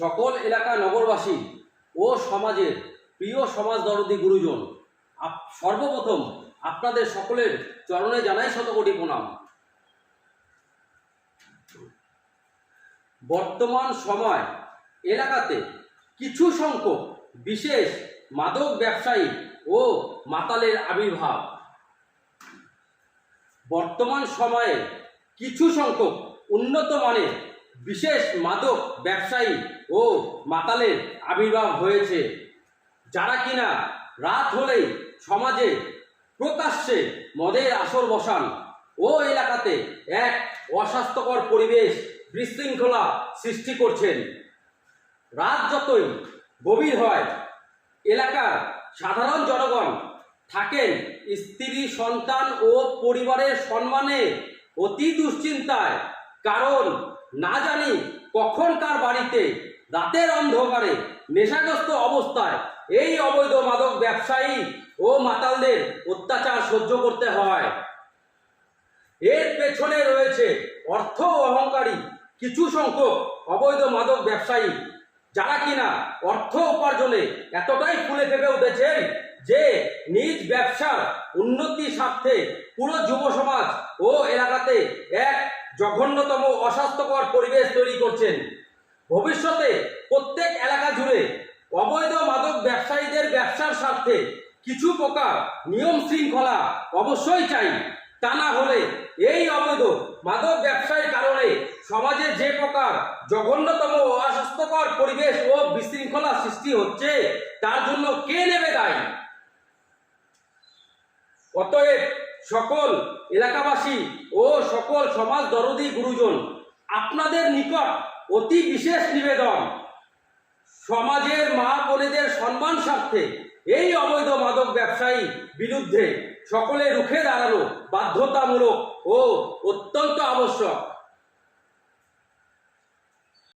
সকল এলাকা নগরবাসী ও সমাজের প্রিয় সমাজ দরদি গুরুজন সর্বপ্রথম আপনাদের সকলের চরণে জানাই শতকোটি প্রণাম। বর্তমান সময় এলাকাতে কিছু সংখ্যক বিশেষ মাদক ব্যবসায়ী ও মাতালের আবির্ভাব। বর্তমান সময়ে কিছু সংখ্যক উন্নত মানের বিশেষ মাদক ব্যবসায়ী ও মাতালের আবির্ভাব হয়েছে। যারা কিনা রাত হলেই সমাজে প্রকাশ্যে মদের আসর বসান ও এলাকাতে এক অস্বাস্থ্যকর পরিবেশ বিশৃঙ্খলা সৃষ্টি করছেন। রাত যতই গভীর হয়, এলাকার সাধারণ জনগণ থাকেন স্ত্রী, সন্তান ও পরিবারের সম্মানে অতি দুশ্চিন্তায়, কারণ না জানি কখন কার বাড়িতে রাতের অন্ধকারে নেশাগ্রস্ত অবস্থায় এই অবৈধ মাদক ব্যবসায়ী ও মাতালদের অত্যাচার সহ্য করতে হয়। এর পেছনে রয়েছে অর্থ অহংকারী কিছু সংখ্যক অবৈধ মাদক ব্যবসায়ী, যারা কিনা অর্থ উপার্জনে এতটাই ফুলে ফেপে উঠেছেন যে নিজ ব্যবসার উন্নতির স্বার্থে পুরো যুব সমাজ ও এলাকাতে এক জঘন্যতম অস্বাস্থ্যকর পরিবেশ তৈরি করছেন। ভবিষ্যতে প্রত্যেক এলাকা জুড়ে অবৈধ মাদক ব্যবসায়ীদের ব্যবসার স্বার্থে কিছু প্রকার নিয়ম শৃঙ্খলা অবশ্যই চাই। তা না হলে এই অবৈধ মাদক ব্যবসায়ের কারণে সমাজে যে প্রকার জঘন্যতম ও অস্বাস্থ্যকর পরিবেশ ও বিশৃঙ্খলা সৃষ্টি হচ্ছে, তার জন্য কে নেবে দায়? অতএব সকল এলাকাবাসী ও সকল সমাজ দরদি গুরুজন আপনাদের নিকট অতি বিশেষ নিবেদন। সমাজের মা বোনেদের সম্মান স্বার্থে এই অবৈধ মাদক ব্যবসায়ী বিরুদ্ধে সকলে রুখে দাঁড়ানো বাধ্যতামূলক ও অত্যন্ত আবশ্যক।